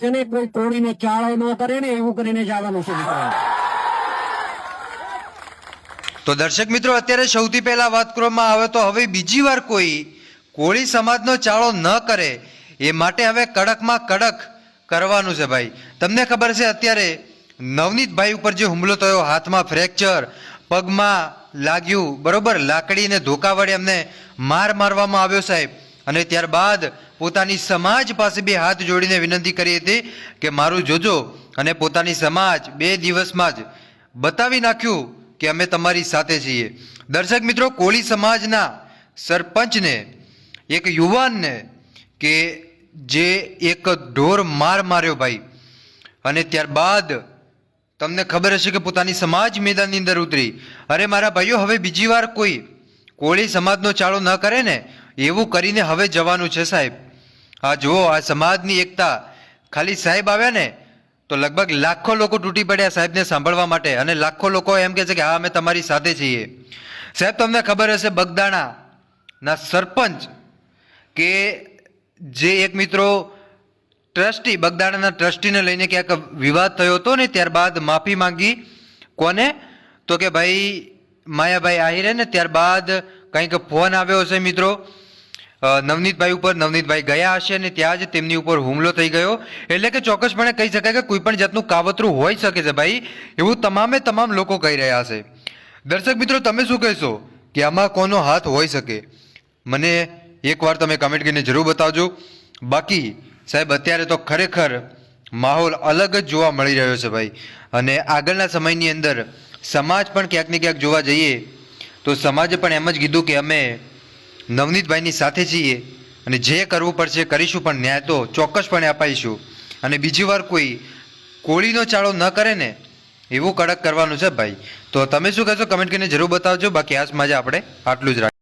છે ને કોઈ કોળીને ચાળો ન કરે ને એવું કરીને જવાનું છે તો દર્શક મિત્રો, અત્યારે સૌથી પહેલા વાત કરવામાં આવે તો હવે બીજી વાર કોઈ કોળી સમાજનો ચાળો ન કરે, એ માટે હવે કડકમાં કડક કરવાનું છે ભાઈ. તમને ખબર છે, અત્યારે નવનીતભાઈ ઉપર જે હુમલો થયો, હાથમાં ફ્રેક્ચર, પગમાં લાગ્યું, બરોબર લાકડીને ધોકા વડે એમને માર મારવામાં આવ્યો સાહેબ. અને ત્યારબાદ પોતાની સમાજ પાસે બે હાથ જોડીને વિનંતી કરી હતી કે મારું જોજો અને પોતાની સમાજ બે દિવસમાં જ બતાવી નાખ્યું કે અમે તમારી સાથે છીએ. દર્શક મિત્રો, કોળી સમાજના સરપંચને, એક યુવાનને કે જે એક ઢોર માર માર્યો ભાઈ અને ત્યારબાદ તમને ખબર હશે કે પોતાની સમાજ મેદાનની અંદર ઉતરી. અરે મારા ભાઈઓ, હવે બીજી વાર કોઈ કોળી સમાજનો ચાળો ન કરે ને? એવું કરીને હવે જવાનું છે સાહેબ. આ જુઓ, આ સમાજની એકતા. ખાલી સાહેબ આવ્યા ને, તો લગભગ લાખો લોકો તૂટી પડ્યા સાહેબને સાંભળવા માટે અને લાખો લોકો એમ કહે છે કે, હા, અમે તમારી સાથે છીએ. સાહેબ, તમને ખબર હશે બગદાણા ના સરપંચ કે જે એક મિત્રો ટ્રસ્ટી, બગદાણાના ટ્રસ્ટીને લઈને ક્યાંક વિવાદ થયો હતો ને, ત્યારબાદ માફી માંગી કોને? તો કે, ભાઈ, માયાભાઈ આહિરે ને, ત્યારબાદ કંઈક ફોન આવ્યો હશે મિત્રો. નવનીતભાઈ ઉપર નવનીતભાઈ ગયા હશે અને ત્યાં જ તેમની ઉપર હુમલો થઈ ગયો. એટલે કે ચોક્કસપણે કહી શકાય કે કોઈ પણ જાતનું કાવતરું હોઈ શકે છે ભાઈ. એવું તમામે તમામ લોકો કહી રહ્યા છે. દર્શક મિત્રો, તમે શું કહેશો કે આમાં કોનો હાથ હોઈ શકે? મને એકવાર તમે કમેન્ટ કરીને જરૂર બતાવજો. બાકી, સાહેબ, અત્યારે તો ખરેખર માહોલ અલગ જ જોવા મળી રહ્યો છે ભાઈ. અને આગળના સમયની અંદર સમાજ પણ ક્યાંક ને ક્યાંક જોવા જઈએ, તો સમાજે પણ એમ જ કીધું કે અમે નવનીતભાઈની સાથે છીએ અને જે કરવું પડશે કરીશું, પણ ન્યાય તો ચોક્કસપણે અપાઈશું. અને બીજી વાર કોઈ કોળીનો ચાળો ન કરે ને, એવું કડક કરવાનું છે ભાઈ. તો તમે શું કહેશો? કમેન્ટ કરીને જરૂર બતાવજો. બાકી આજ મજા આપણે આટલું જ રાખીએ